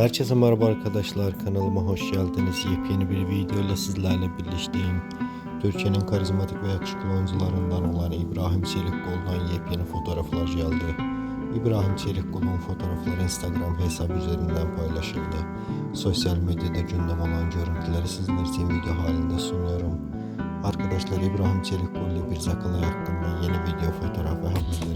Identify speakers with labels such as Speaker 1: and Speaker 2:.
Speaker 1: Herkese merhaba arkadaşlar kanalıma hoş geldiniz. Yepyeni bir video ile sizlerle birlikteyim. Türkiye'nin karizmatik ve yakışıklı oyuncularından olan İbrahim Çelikkol'dan yepyeni fotoğraflar geldi. İbrahim Çelikkol'un fotoğrafları Instagram hesabı üzerinden paylaşıldı. Sosyal medyada gündem olan görüntüleri sizler için video halinde sunuyorum. Arkadaşlar İbrahim Çelikkol ile bir Zakalay hakkında yeni video fotoğraf ve haberleri